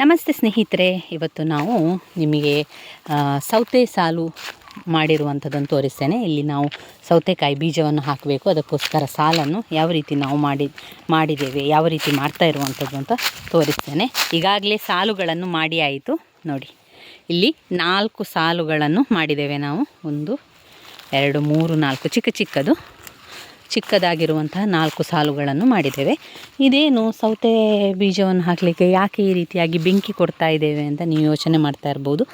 ನಮಸ್ತೆ ಸ್ನೇಹಿತರೆ, ಇವತ್ತು ನಾವು ನಿಮಗೆ ಸೌತೆ ಸಾಲು ಮಾಡಿರುವಂಥದ್ದನ್ನು ತೋರಿಸ್ತೇನೆ. ಇಲ್ಲಿ ನಾವು ಸೌತೆಕಾಯಿ ಬೀಜವನ್ನು ಹಾಕಬೇಕು. ಅದಕ್ಕೋಸ್ಕರ ಸಾಲನ್ನು ಯಾವ ರೀತಿ ನಾವು ಮಾಡಿ, ಮಾಡಿದ್ದೇವೆ, ಯಾವ ರೀತಿ ಮಾಡ್ತಾ ಇರುವಂಥದ್ದು ಅಂತ ತೋರಿಸ್ತೇನೆ. ಈಗಾಗಲೇ ಸಾಲುಗಳನ್ನು ಮಾಡಿ ಆಯಿತು. ನೋಡಿ, ಇಲ್ಲಿ ನಾಲ್ಕು ಸಾಲುಗಳನ್ನು ಮಾಡಿದ್ದೇವೆ ನಾವು. ಒಂದು, ಎರಡು, ಮೂರು, ನಾಲ್ಕು ಚಿಕ್ಕ ಚಿಕ್ಕದು. ಚಿಕ್ಕದಾಗಿರುವಂತಹ ನಾಲ್ಕು ಸಾಲುಗಳನ್ನು ಮಾಡಿದ್ದೇವೆ. ಇದೇನು ಸೌತೆ ಬೀಜವನ್ನು ಹಾಕಲಿಕ್ಕೆ ಯಾಕೆ ಈ ರೀತಿಯಾಗಿ ಬೆಂಕಿ ಕೊಡ್ತಾ ಇದ್ದೇವೆ ಅಂತ ನೀವು ಯೋಚನೆ ಮಾಡ್ತಾ ಇರ್ಬೋದು.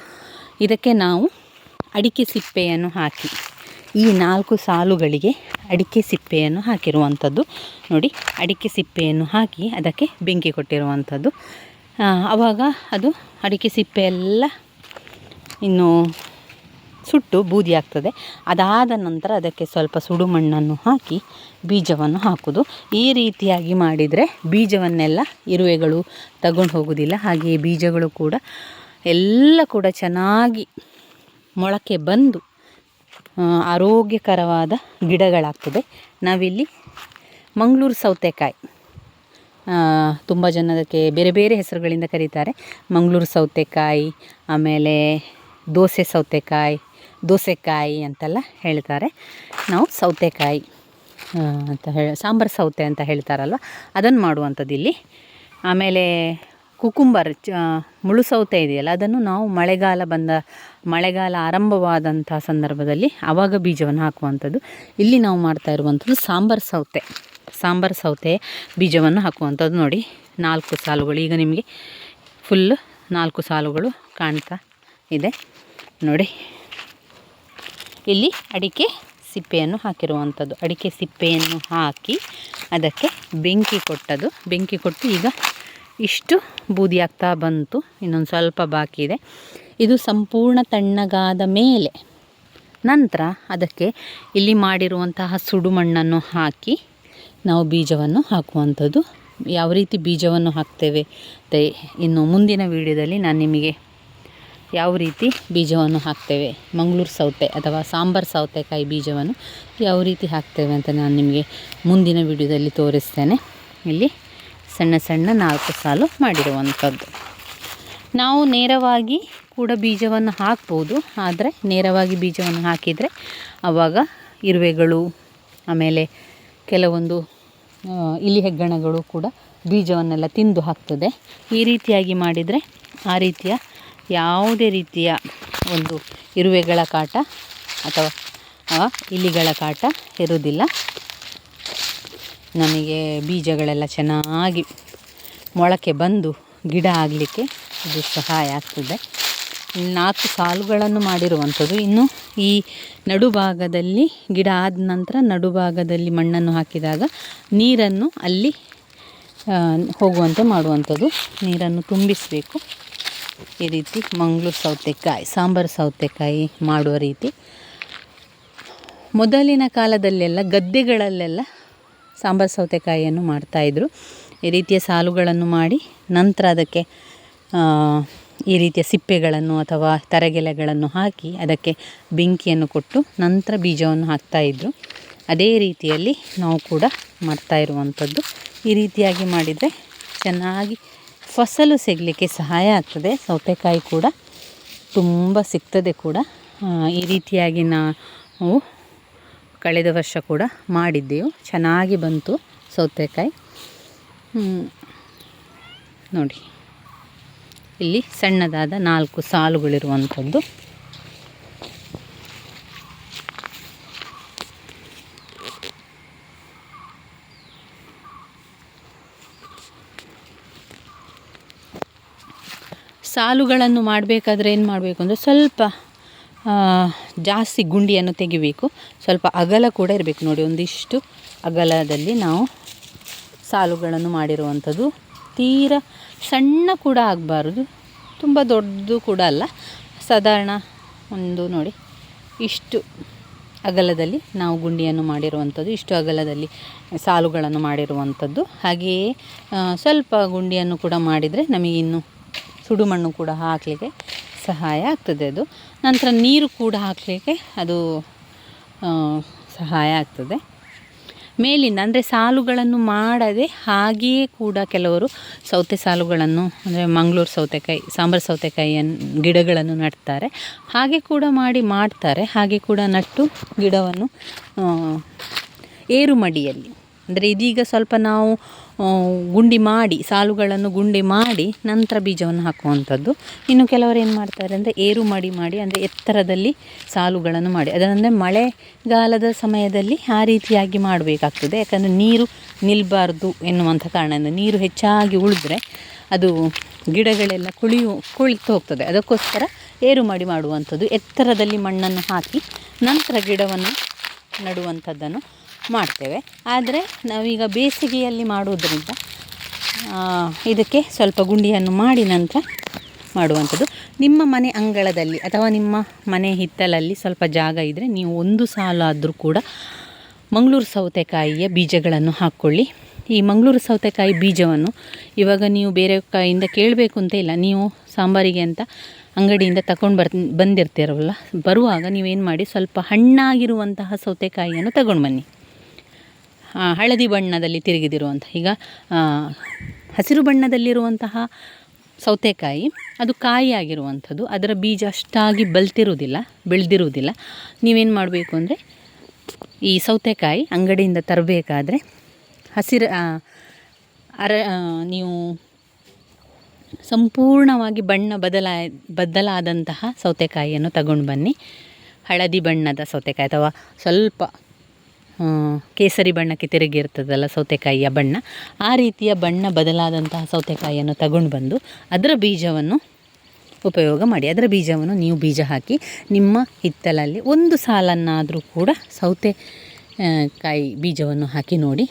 ಇದಕ್ಕೆ ನಾವು ಅಡಿಕೆ ಸಿಪ್ಪೆಯನ್ನು ಹಾಕಿ, ಈ ನಾಲ್ಕು ಸಾಲುಗಳಿಗೆ ಅಡಿಕೆ ಸಿಪ್ಪೆಯನ್ನು ಹಾಕಿರುವಂಥದ್ದು. ನೋಡಿ, ಅಡಿಕೆ ಸಿಪ್ಪೆಯನ್ನು ಹಾಕಿ ಅದಕ್ಕೆ ಬೆಂಕಿ ಕೊಟ್ಟಿರುವಂಥದ್ದು. ಆವಾಗ ಅದು ಅಡಿಕೆ ಸಿಪ್ಪೆ ಎಲ್ಲ ಇನ್ನು ಸುಟ್ಟು ಬೂದಿ ಆಗ್ತದೆ. ಅದಾದ ನಂತರ ಅದಕ್ಕೆ ಸ್ವಲ್ಪ ಸುಡು ಮಣ್ಣನ್ನು ಹಾಕಿ ಬೀಜವನ್ನು ಹಾಕೋದು. ಈ ರೀತಿಯಾಗಿ ಮಾಡಿದರೆ ಬೀಜವನ್ನೆಲ್ಲ ಇರುವೆಗಳು ತಗೊಂಡು ಹೋಗೋದಿಲ್ಲ. ಹಾಗೆಯೇ ಬೀಜಗಳು ಕೂಡ ಎಲ್ಲ ಕೂಡ ಚೆನ್ನಾಗಿ ಮೊಳಕೆ ಬಂದು ಆರೋಗ್ಯಕರವಾದ ಗಿಡಗಳಾಗ್ತದೆ. ನಾವಿಲ್ಲಿ ಮಂಗಳೂರು ಸೌತೆಕಾಯಿ ತುಂಬ ಜನ ಅದಕ್ಕೆ ಬೇರೆ ಬೇರೆ ಹೆಸರುಗಳಿಂದ ಕರೀತಾರೆ. ಮಂಗಳೂರು ಸೌತೆಕಾಯಿ, ಆಮೇಲೆ ದೋಸೆ ಸೌತೆಕಾಯಿ ದೋಸೆಕಾಯಿ ಅಂತೆಲ್ಲ ಹೇಳ್ತಾರೆ. ನಾವು ಸೌತೆಕಾಯಿ ಅಂತ ಹೇಳಿ, ಸಾಂಬಾರು ಸೌತೆ ಅಂತ ಹೇಳ್ತಾರಲ್ವ, ಅದನ್ನು ಮಾಡುವಂಥದ್ದು ಇಲ್ಲಿ. ಆಮೇಲೆ ಕುಕುಂಬರ್ ಚ ಮುಳು ಸೌತೆ ಇದೆಯಲ್ಲ, ಅದನ್ನು ನಾವು ಮಳೆಗಾಲ ಬಂದ, ಮಳೆಗಾಲ ಆರಂಭವಾದಂಥ ಸಂದರ್ಭದಲ್ಲಿ ಆವಾಗ ಬೀಜವನ್ನು ಹಾಕುವಂಥದ್ದು. ಇಲ್ಲಿ ನಾವು ಮಾಡ್ತಾ ಇರುವಂಥದ್ದು ಸಾಂಬಾರು ಸೌತೆ. ಸಾಂಬಾರು ಸೌತೆ ಬೀಜವನ್ನು ಹಾಕುವಂಥದ್ದು ನೋಡಿ, ನಾಲ್ಕು ಸಾಲುಗಳು. ಈಗ ನಿಮಗೆ ಫುಲ್ ನಾಲ್ಕು ಸಾಲುಗಳು ಕಾಣ್ತಾ ಇದೆ. ನೋಡಿ. ಇಲ್ಲಿ ಅಡಿಕೆ ಸಿಪ್ಪೆಯನ್ನು ಹಾಕಿರುವಂಥದ್ದು. ಅಡಿಕೆ ಸಿಪ್ಪೆಯನ್ನು ಹಾಕಿ ಅದಕ್ಕೆ ಬೆಂಕಿ ಕೊಟ್ಟದು ಬೆಂಕಿ ಕೊಟ್ಟು ಈಗ ಇಷ್ಟು ಬೂದಿ ಆಗ್ತಾ ಬಂತು. ಇನ್ನೊಂದು ಸ್ವಲ್ಪ ಬಾಕಿ ಇದೆ. ಇದು ಸಂಪೂರ್ಣ ತಣ್ಣಗಾದ ಮೇಲೆ ನಂತರ ಅದಕ್ಕೆ ಇಲ್ಲಿ ಮಾಡಿರುವಂತಹ ಸುಡು ಮಣ್ಣನ್ನು ಹಾಕಿ ನಾವು ಬೀಜವನ್ನು ಹಾಕುವಂಥದ್ದು. ಯಾವ ರೀತಿ ಬೀಜವನ್ನು ಹಾಕ್ತೇವೆ ಇನ್ನು ಮುಂದಿನ ವಿಡಿಯೋದಲ್ಲಿ ನಾನು ನಿಮಗೆ ಯಾವ ರೀತಿ ಬೀಜವನ್ನು ಹಾಕ್ತೇವೆ? ಮಂಗಳೂರು ಸೌತೆ ಅಥವಾ ಸಾಂಬಾರು ಸೌತೆಕಾಯಿ ಬೀಜವನ್ನು ಯಾವ ರೀತಿ ಹಾಕ್ತೇವೆ ಅಂತ ನಾನು ನಿಮಗೆ ಮುಂದಿನ ವಿಡಿಯೋದಲ್ಲಿ ತೋರಿಸ್ತೇನೆ. ಇಲ್ಲಿ ಸಣ್ಣ ಸಣ್ಣ ನಾಲ್ಕು ಸಾಲು ಮಾಡಿರುವಂಥದ್ದು. ನಾವು ನೇರವಾಗಿ ಕೂಡ ಬೀಜವನ್ನು ಹಾಕ್ಬೋದು. ಆದರೆ ನೇರವಾಗಿ ಬೀಜವನ್ನು ಹಾಕಿದರೆ ಆವಾಗ ಇರುವೆಗಳು, ಆಮೇಲೆ ಕೆಲವೊಂದು ಇಲಿ ಹೆಗ್ಗಣಗಳು ಕೂಡ ಬೀಜವನ್ನೆಲ್ಲ ತಿಂದು ಹಾಕ್ತದೆ. ಈ ರೀತಿಯಾಗಿ ಮಾಡಿದರೆ ಆ ರೀತಿಯ ಯಾವುದೇ ರೀತಿಯ ಒಂದು ಇರುವೆಗಳ ಕಾಟ ಅಥವಾ ಇಲಿಗಳ ಕಾಟ ಇರುವುದಿಲ್ಲ. ನಮಗೆ ಬೀಜಗಳೆಲ್ಲ ಚೆನ್ನಾಗಿ ಮೊಳಕೆ ಬಂದು ಗಿಡ ಆಗಲಿಕ್ಕೆ ಇದು ಸಹಾಯ ಆಗ್ತದೆ. ನಾಲ್ಕು ಸಾಲುಗಳನ್ನು ಮಾಡಿರುವಂಥದ್ದು. ಇನ್ನು ಈ ನಡುಭಾಗದಲ್ಲಿ ಗಿಡ ಆದ ನಂತರ ನಡುಭಾಗದಲ್ಲಿ ಮಣ್ಣನ್ನು ಹಾಕಿದಾಗ ನೀರನ್ನು ಅಲ್ಲಿ ಹೋಗುವಂತೆ ಮಾಡುವಂಥದ್ದು. ನೀರನ್ನು ತುಂಬಿಸಬೇಕು. ಈ ರೀತಿ ಮಂಗಳೂರು ಸೌತೆಕಾಯಿ, ಸಾಂಬಾರು ಸೌತೆಕಾಯಿ ಮಾಡುವ ರೀತಿ. ಮೊದಲಿನ ಕಾಲದಲ್ಲೆಲ್ಲ ಗದ್ದೆಗಳಲ್ಲೆಲ್ಲ ಸಾಂಬಾರು ಸೌತೆಕಾಯಿಯನ್ನು ಮಾಡ್ತಾಯಿದ್ರು ಈ ರೀತಿಯ ಸಾಲುಗಳನ್ನು ಮಾಡಿ ನಂತರ ಅದಕ್ಕೆ ಈ ರೀತಿಯ ಸಿಪ್ಪೆಗಳನ್ನು ಅಥವಾ ತರಗೆಲೆಗಳನ್ನು ಹಾಕಿ ಅದಕ್ಕೆ ಬೆಂಕಿಯನ್ನು ಕೊಟ್ಟು ನಂತರ ಬೀಜವನ್ನು ಹಾಕ್ತಾಯಿದ್ರು ಅದೇ ರೀತಿಯಲ್ಲಿ ನಾವು ಕೂಡ ಮಾಡ್ತಾ ಇರುವಂಥದ್ದು. ಈ ರೀತಿಯಾಗಿ ಮಾಡಿದರೆ ಚೆನ್ನಾಗಿ ಫಸಲು ಸಿಗಲಿಕ್ಕೆ ಸಹಾಯ ಆಗ್ತದೆ. ಸೌತೆಕಾಯಿ ಕೂಡ ತುಂಬ ಸಿಗ್ತದೆ ಕೂಡ. ಈ ರೀತಿಯಾಗಿ ನಾವು ಕಳೆದ ವರ್ಷ ಕೂಡ ಮಾಡಿದ್ದೆವು. ಚೆನ್ನಾಗಿ ಬಂತು ಸೌತೆಕಾಯಿ. ನೋಡಿ. ಇಲ್ಲಿ ಸಣ್ಣದಾದ ನಾಲ್ಕು ಸಾಲುಗಳಿರುವಂಥದ್ದು. ಸಾಲುಗಳನ್ನು ಮಾಡಬೇಕಾದ್ರೆ ಏನು ಮಾಡಬೇಕು ಅಂದರೆ ಸ್ವಲ್ಪ ಜಾಸ್ತಿ ಗುಂಡಿಯನ್ನು ತೆಗಿಬೇಕು. ಸ್ವಲ್ಪ ಅಗಲ ಕೂಡ ಇರಬೇಕು ನೋಡಿ, ಒಂದಿಷ್ಟು ಅಗಲದಲ್ಲಿ ನಾವು ಸಾಲುಗಳನ್ನು ಮಾಡಿರುವಂಥದ್ದು. ತೀರ ಸಣ್ಣ ಕೂಡ ಆಗಬಾರ್ದು, ತುಂಬ ದೊಡ್ಡದು ಕೂಡ ಅಲ್ಲ. ಸಾಧಾರಣ ಒಂದು ನೋಡಿ, ಇಷ್ಟು ಅಗಲದಲ್ಲಿ ನಾವು ಗುಂಡಿಯನ್ನು ಮಾಡಿರುವಂಥದ್ದು, ಇಷ್ಟು ಅಗಲದಲ್ಲಿ ಸಾಲುಗಳನ್ನು ಮಾಡಿರುವಂಥದ್ದು. ಹಾಗೆಯೇ ಸ್ವಲ್ಪ ಗುಂಡಿಯನ್ನು ಕೂಡ ಮಾಡಿದರೆ ನಮಗೆ ಸುಡುಮಣ್ಣು ಕೂಡ ಹಾಕಲಿಕ್ಕೆ ಸಹಾಯ ಆಗ್ತದೆ ಅದು. ನಂತರ ನೀರು ಕೂಡ ಹಾಕಲಿಕ್ಕೆ ಅದು ಸಹಾಯ ಆಗ್ತದೆ. ಮೇಲಿಂದ, ಅಂದರೆ ಸಾಲುಗಳನ್ನು ಮಾಡದೆ ಹಾಗೆಯೇ ಕೂಡ ಕೆಲವರು ಸೌತೆ ಸಾಲುಗಳನ್ನು, ಅಂದರೆ ಮಂಗಳೂರು ಸೌತೆಕಾಯಿ, ಸಾಂಬಾರು ಸೌತೆಕಾಯಿಯನ್ನು ಗಿಡಗಳನ್ನು ನೆಡ್ತಾರೆ ಹಾಗೆ ಕೂಡ ಮಾಡಿ ಮಾಡ್ತಾರೆ. ಹಾಗೆ ಕೂಡ ನಟ್ಟು ಗಿಡವನ್ನು ಏರುಮಡಿಯಲ್ಲಿ. ಏರು ಮಡಿಯಲ್ಲಿ ಅಂದರೆ ಇದೀಗ ಸ್ವಲ್ಪ ನಾವು ಗುಂಡಿ ಮಾಡಿ, ಸಾಲುಗಳನ್ನು ಗುಂಡಿ ಮಾಡಿ ನಂತರ ಬೀಜವನ್ನು ಹಾಕುವಂಥದ್ದು. ಇನ್ನು ಕೆಲವರು ಏನು ಮಾಡ್ತಾರೆ ಅಂದರೆ ಏರು ಮಡಿ ಮಾಡಿ ಅಂದರೆ ಎತ್ತರದಲ್ಲಿ ಸಾಲುಗಳನ್ನು ಮಾಡಿ. ಅದರಂದರೆ ಮಳೆಗಾಲದ ಸಮಯದಲ್ಲಿ ಆ ರೀತಿಯಾಗಿ ಮಾಡಬೇಕಾಗ್ತದೆ. ಯಾಕಂದರೆ ನೀರು ನಿಲ್ಲಬಾರ್ದು ಎನ್ನುವಂಥ ಕಾರಣದಿಂದ ನೀರು ಹೆಚ್ಚಾಗಿ ಉಳಿದ್ರೆ ಅದು ಗಿಡಗಳೆಲ್ಲ ಕುಳಿಯು, ಕುಳಿತು ಹೋಗ್ತದೆ. ಅದಕ್ಕೋಸ್ಕರ ಏರು ಮಾಡಿ ಮಾಡುವಂಥದ್ದು. ಎತ್ತರದಲ್ಲಿ ಮಣ್ಣನ್ನು ಹಾಕಿ ನಂತರ ಗಿಡವನ್ನು ನಡುವಂಥದ್ದನ್ನು ಮಾಡ್ತೇವೆ. ಆದರೆ ನಾವೀಗ ಬೇಸಿಗೆಯಲ್ಲಿ ಮಾಡುವುದರಿಂದ ಇದಕ್ಕೆ ಸ್ವಲ್ಪ ಗುಂಡಿಯನ್ನು ಮಾಡಿ ನಂತರ ಮಾಡುವಂಥದ್ದು. ನಿಮ್ಮ ಮನೆ ಅಂಗಳದಲ್ಲಿ ಅಥವಾ ನಿಮ್ಮ ಮನೆ ಹಿತ್ತಲಲ್ಲಿ ಸ್ವಲ್ಪ ಜಾಗ ಇದ್ದರೆ ನೀವು ಒಂದು ಸಾಲಾದರೂ ಕೂಡ ಮಂಗಳೂರು ಸೌತೆಕಾಯಿಯ ಬೀಜಗಳನ್ನು ಹಾಕ್ಕೊಳ್ಳಿ. ಈ ಮಂಗಳೂರು ಸೌತೆಕಾಯಿ ಬೀಜವನ್ನು ಇವಾಗ ನೀವು ಬೇರೆ ಕಾಯಿಂದ ಕೇಳಬೇಕು ಅಂತ ಇಲ್ಲ. ನೀವು ಸಾಂಬಾರಿಗೆ ಅಂತ ಅಂಗಡಿಯಿಂದ ತಗೊಂಡು ಬರ್, ಬಂದಿರ್ತೀರಲ್ಲ, ಬರುವಾಗ ನೀವೇನು ಮಾಡಿ ಸ್ವಲ್ಪ ಹಣ್ಣಾಗಿರುವಂತಹ ಸೌತೆಕಾಯಿಯನ್ನು ತಗೊಂಡು ಬನ್ನಿ. ಹಳದಿ ಬಣ್ಣದಲ್ಲಿ ತಿರುಗಿದಿರುವಂಥ ಈಗ ಹಸಿರು ಬಣ್ಣದಲ್ಲಿರುವಂತಹ ಸೌತೆಕಾಯಿ, ಅದು ಕಾಯಿ ಆಗಿರುವಂಥದ್ದು ಅದರ ಬೀಜ ಅಷ್ಟಾಗಿ ಬಲ್ತಿರುವುದಿಲ್ಲ ಬೆಳೆದಿರುವುದಿಲ್ಲ. ನೀವೇನು ಮಾಡಬೇಕು ಅಂದರೆ, ಈ ಸೌತೆಕಾಯಿ ಅಂಗಡಿಯಿಂದ ತರಬೇಕಾದ್ರೆ, ಹಸಿರು ಅರ ನೀವು ಸಂಪೂರ್ಣವಾಗಿ ಬಣ್ಣ ಬದಲಾ ಬದಲಾದಂತಹ ಸೌತೆಕಾಯಿಯನ್ನು ತಗೊಂಡು ಬನ್ನಿ. ಹಳದಿ ಬಣ್ಣದ ಸೌತೆಕಾಯಿ, ಅಥವಾ ಸ್ವಲ್ಪ ಕೇಸರಿ ಬಣ್ಣಕ್ಕೆ ತಿರುಗಿರ್ತದಲ್ಲ ಸೌತೆಕಾಯಿಯ ಬಣ್ಣ. ಆ ರೀತಿಯ ಬಣ್ಣ ಬದಲಾದಂತಹ ಸೌತೆಕಾಯಿಯನ್ನು ತಗೊಂಡು ಬಂದು ಅದರ ಬೀಜವನ್ನು ಉಪಯೋಗ ಮಾಡಿ. ಅದರ ಬೀಜವನ್ನು ನೀವು ಬೀಜ ಹಾಕಿ ನಿಮ್ಮ ಹಿತ್ತಲಲ್ಲಿ ಒಂದು ಸಾಲನ್ನಾದರೂ ಕೂಡ ಸೌತೆ ಕಾಯಿ ಬೀಜವನ್ನು ಹಾಕಿ ನೋಡಿ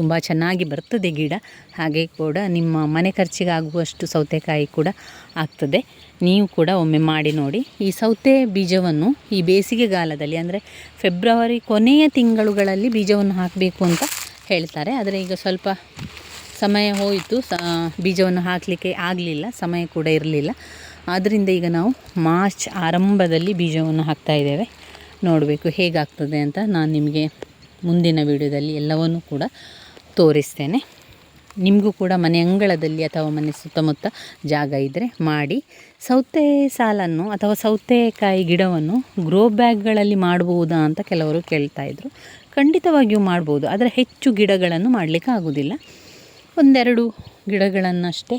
ತುಂಬ ಚೆನ್ನಾಗಿ ಬರ್ತದೆ ಗಿಡ. ಹಾಗೆ ಕೂಡ ನಿಮ್ಮ ಮನೆ ಖರ್ಚಿಗೆ ಆಗುವಷ್ಟು ಸೌತೆಕಾಯಿ ಕೂಡ ಆಗ್ತದೆ. ನೀವು ಕೂಡ ಒಮ್ಮೆ ಮಾಡಿ ನೋಡಿ. ಈ ಸೌತೆ ಬೀಜವನ್ನು ಈ ಬೇಸಿಗೆಗಾಲದಲ್ಲಿ ಅಂದರೆ ಫೆಬ್ರವರಿ ಕೊನೆಯ ತಿಂಗಳುಗಳಲ್ಲಿ ಬೀಜವನ್ನು ಹಾಕಬೇಕು ಅಂತ ಹೇಳ್ತಾರೆ. ಆದರೆ ಈಗ ಸ್ವಲ್ಪ ಸಮಯ ಹೋಯಿತು. ಸ, ಬೀಜವನ್ನು ಹಾಕಲಿಕ್ಕೆ ಆಗಲಿಲ್ಲ. ಸಮಯ ಕೂಡ ಇರಲಿಲ್ಲ. ಆದ್ದರಿಂದ ಈಗ ನಾವು ಮಾರ್ಚ್ ಆರಂಭದಲ್ಲಿ ಬೀಜವನ್ನು ಹಾಕ್ತಾ ಇದ್ದೇವೆ. ನೋಡಬೇಕು ಹೇಗಾಗ್ತದೆ ಅಂತ ನಾನು ನಿಮಗೆ ಮುಂದಿನ ವಿಡಿಯೋದಲ್ಲಿ ಎಲ್ಲವನ್ನೂ ಕೂಡ ತೋರಿಸ್ತೇನೆ. ನಿಮಗೂ ಕೂಡ ಮನೆ ಅಂಗಳದಲ್ಲಿ ಅಥವಾ ಮನೆ ಸುತ್ತಮುತ್ತ ಜಾಗ ಇದ್ದರೆ ಮಾಡಿ. ಸೌತೆ ಸಾಲನ್ನು ಅಥವಾ ಸೌತೆಕಾಯಿ ಗಿಡವನ್ನು ಗ್ರೋ ಬ್ಯಾಗ್ಗಳಲ್ಲಿ ಮಾಡ್ಬೋದಾ ಅಂತ ಕೆಲವರು ಕೇಳ್ತಾ ಇದ್ರು. ಖಂಡಿತವಾಗಿಯೂ ಮಾಡ್ಬೋದು. ಆದರೆ ಹೆಚ್ಚು ಗಿಡಗಳನ್ನು ಮಾಡಲಿಕ್ಕೆ ಆಗೋದಿಲ್ಲ. ಒಂದೆರಡು ಗಿಡಗಳನ್ನಷ್ಟೇ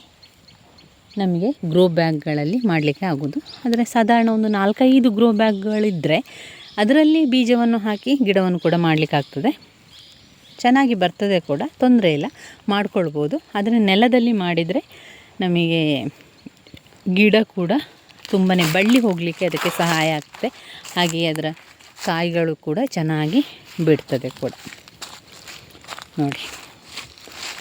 ನಮಗೆ ಗ್ರೋ ಬ್ಯಾಗ್ಗಳಲ್ಲಿ ಮಾಡಲಿಕ್ಕೆ ಆಗೋದು. ಆದರೆ ಸಾಧಾರಣ ಒಂದು ನಾಲ್ಕೈದು ಗ್ರೋ ಬ್ಯಾಗ್ಗಳಿದ್ದರೆ ಅದರಲ್ಲಿ ಬೀಜವನ್ನು ಹಾಕಿ ಗಿಡವನ್ನು ಕೂಡ ಮಾಡಲಿಕ್ಕಾಗ್ತದೆ ಚೆನ್ನಾಗಿ ಬರ್ತದೆ ಕೂಡ, ತೊಂದರೆ ಇಲ್ಲ, ಮಾಡ್ಕೊಳ್ಬೋದು. ಆದರೆ ನೆಲದಲ್ಲಿ ಮಾಡಿದರೆ ನಮಗೆ ಗಿಡ ಕೂಡ ತುಂಬಾ ಬಳ್ಳಿ ಹೋಗಲಿಕ್ಕೆ ಅದಕ್ಕೆ ಸಹಾಯ ಆಗ್ತದೆ. ಹಾಗೆಯೇ ಅದರ ಕಾಯಿಗಳು ಕೂಡ ಚೆನ್ನಾಗಿ ಬಿಡ್ತದೆ ಕೂಡ. ನೋಡಿ.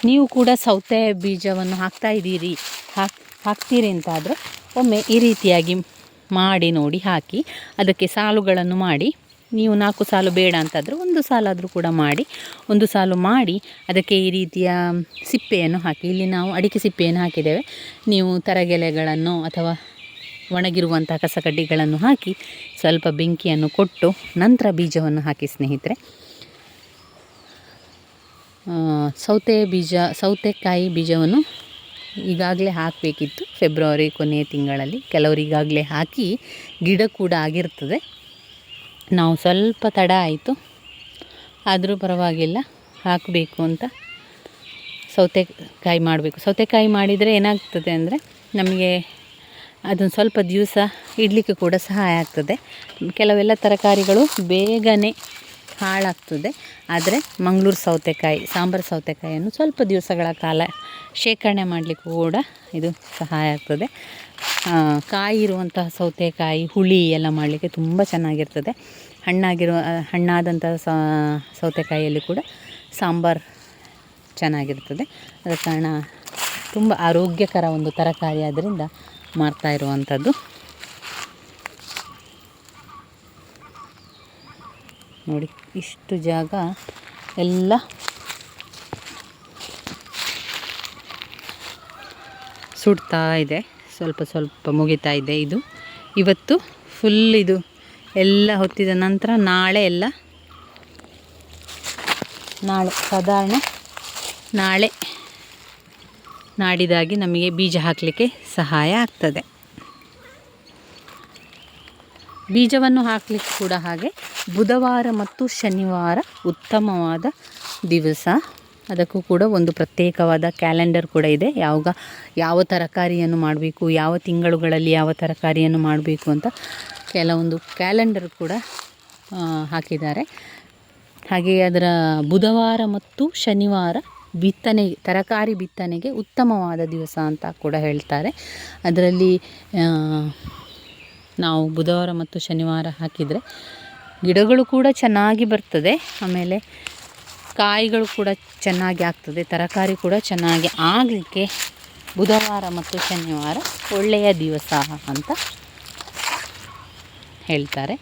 ನೀವು ಕೂಡ ಸೌತೆ ಬೀಜವನ್ನು ಹಾಕ್ತಾ ಇದ್ದೀರಿ. ಹಾಕ್, ಹಾಕ್ತೀರಿ ಅಂತಾದರೆ ಒಮ್ಮೆ ಈ ರೀತಿಯಾಗಿ ಮಾಡಿ ನೋಡಿ, ಹಾಕಿ ಅದಕ್ಕೆ ಸಾಲುಗಳನ್ನು ಮಾಡಿ ನೀವು ನಾಲ್ಕು ಸಾಲು ಬೇಡ ಅಂತಾದರೆ ಒಂದು ಸಾಲಾದರೂ ಕೂಡ ಮಾಡಿ, ಒಂದು ಸಾಲು ಮಾಡಿ ಅದಕ್ಕೆ ಈ ರೀತಿಯ ಸಿಪ್ಪೆಯನ್ನು ಹಾಕಿ, ಇಲ್ಲಿ ನಾವು ಅಡಿಕೆ ಸಿಪ್ಪೆಯನ್ನು ಹಾಕಿದ್ದೇವೆ. ನೀವು ತರಗೆಲೆಗಳನ್ನು ಅಥವಾ ಒಣಗಿರುವಂಥ ಕಸಕಡ್ಡಿಗಳನ್ನು ಹಾಕಿ ಸ್ವಲ್ಪ ಬೆಂಕಿಯನ್ನು ಕೊಟ್ಟು ನಂತರ ಬೀಜವನ್ನು ಹಾಕಿ ಸ್ನೇಹಿತರೆ. ಸೌತೆ ಬೀಜ, ಸೌತೆಕಾಯಿ ಬೀಜವನ್ನು ಈಗಾಗಲೇ ಹಾಕಬೇಕಿತ್ತು. ಫೆಬ್ರವರಿ ಕೊನೆಯ ತಿಂಗಳಲ್ಲಿ ಕೆಲವರು ಈಗಾಗಲೇ ಹಾಕಿ ಗಿಡ ಕೂಡ ಆಗಿರ್ತದೆ. ನಾವು ಸ್ವಲ್ಪ ತಡ ಆಯಿತು. ಆದರೂ ಪರವಾಗಿಲ್ಲ, ಹಾಕಬೇಕು ಅಂತ ಸೌತೆಕಾಯಿ ಮಾಡಬೇಕು. ಸೌತೆಕಾಯಿ ಮಾಡಿದರೆ ಏನಾಗ್ತದೆ ಅಂದರೆ ನಮಗೆ ಅದನ್ನು ಸ್ವಲ್ಪ ದಿವಸ ಇಡಲಿಕ್ಕೆ ಕೂಡ ಸಹಾಯ ಆಗ್ತದೆ. ಕೆಲವೆಲ್ಲ ತರಕಾರಿಗಳು ಬೇಗನೆ ಹಾಳಾಗ್ತದೆ. ಆದರೆ ಮಂಗಳೂರು ಸೌತೆಕಾಯಿ, ಸಾಂಬಾರು ಸೌತೆಕಾಯಿಯನ್ನು ಸ್ವಲ್ಪ ದಿವಸಗಳ ಕಾಲ ಶೇಖರಣೆ ಮಾಡಲಿಕ್ಕೂ ಕೂಡ ಇದು ಸಹಾಯ ಆಗ್ತದೆ. ಕಾಯಿ ಇರುವಂತಹ ಸೌತೆಕಾಯಿ, ಹುಳಿ ಎಲ್ಲ ಮಾಡಲಿಕ್ಕೆ ತುಂಬ ಚೆನ್ನಾಗಿರ್ತದೆ. ಹಣ್ಣಾಗಿರುವ ಹಣ್ಣಾದಂಥ ಸೌತೆಕಾಯಿಯಲ್ಲಿ ಕೂಡ ಸಾಂಬಾರು ಚೆನ್ನಾಗಿರ್ತದೆ. ಅದ ಕಾರಣ ತುಂಬ ಆರೋಗ್ಯಕರ ಒಂದು ತರಕಾರಿ ಆದ್ದರಿಂದ ಮಾಡ್ತಾ ಇರುವಂಥದ್ದು. ನೋಡಿ, ಇಷ್ಟು ಜಾಗ ಎಲ್ಲ ಸುಡ್ತಾ ಇದೆ. ಸ್ವಲ್ಪ ಸ್ವಲ್ಪ ಮುಗಿತಾ ಇದೆ ಇದು. ಇವತ್ತು ಫುಲ್ ಇದು. ಎಲ್ಲ ಹೊತ್ತಿದ ನಂತರ ನಾಳೆ ಎಲ್ಲ ನಾಳೆ ಸಾಧಾರಣ ನಾಳೆ ನಾಡಿದಾಗಿ ನಮಗೆ ಬೀಜ ಹಾಕಲಿಕ್ಕೆ ಸಹಾಯ ಆಗ್ತದೆ. ಬೀಜವನ್ನು ಹಾಕಲಿಕ್ಕೆ ಕೂಡ ಹಾಗೆ ಬುಧವಾರ ಮತ್ತು ಶನಿವಾರ ಉತ್ತಮವಾದ ದಿವಸ ಅದಕ್ಕೂ ಕೂಡ ಒಂದು ಪ್ರತ್ಯೇಕವಾದ ಕ್ಯಾಲೆಂಡರ್ ಕೂಡ ಇದೆ. ಯಾವಾಗ ಯಾವ ತರಕಾರಿಯನ್ನು ಮಾಡಬೇಕು, ಯಾವ ತಿಂಗಳುಗಳಲ್ಲಿ ಯಾವ ತರಕಾರಿಯನ್ನು ಮಾಡಬೇಕು ಅಂತ ಕೆಲವೊಂದು ಕ್ಯಾಲೆಂಡರ್ ಕೂಡ ಹಾಕಿದ್ದಾರೆ. ಹಾಗೆ ಅದರ ಬುಧವಾರ ಮತ್ತು ಶನಿವಾರ ಬಿತ್ತನೆ, ತರಕಾರಿ ಬಿತ್ತನೆಗೆ ಉತ್ತಮವಾದ ದಿವಸ ಅಂತ ಕೂಡ ಹೇಳ್ತಾರೆ. ಅದರಲ್ಲಿ ನಾವು ಬುಧವಾರ ಮತ್ತು ಶನಿವಾರ ಹಾಕಿದರೆ ಗಿಡಗಳು ಕೂಡ ಚೆನ್ನಾಗಿ ಬರ್ತದೆ. ಆಮೇಲೆ ಕಾಯಿಗಳು ಕೂಡ ಚೆನ್ನಾಗಿ ಆಗ್ತದೆ, ತರಕಾರಿ ಕೂಡ ಚೆನ್ನಾಗಿ ಆಗಲಿಕ್ಕೆ ಬುಧವಾರ ಮತ್ತು ಶನಿವಾರ ಒಳ್ಳೆಯ ದಿವಸ ಅಂತ ಹೇಳ್ತಾರೆ.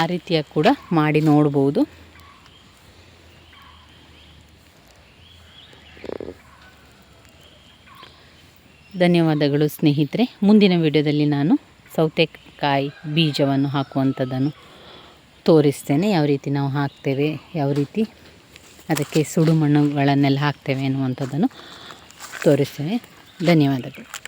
ಆ ರೀತಿಯ ಕೂಡ ಮಾಡಿ ನೋಡ್ಬೋದು. ಧನ್ಯವಾದಗಳು ಸ್ನೇಹಿತರೆ. ಮುಂದಿನ ವಿಡಿಯೋದಲ್ಲಿ ನಾನು ಸೌತೆಕಾಯಿ ಬೀಜವನ್ನು ಹಾಕುವಂಥದ್ದನ್ನು ತೋರಿಸ್ತೇನೆ. ಯಾವ ರೀತಿ ನಾವು ಹಾಕ್ತೇವೆ, ಯಾವ ರೀತಿ ಅದಕ್ಕೆ ಸುಡು ಮಣ್ಣುಗಳನ್ನೆಲ್ಲ ಹಾಕ್ತೇವೆ ಅನ್ನುವಂಥದ್ದನ್ನು ತೋರಿಸ್ತೇನೆ ಧನ್ಯವಾದಗಳು.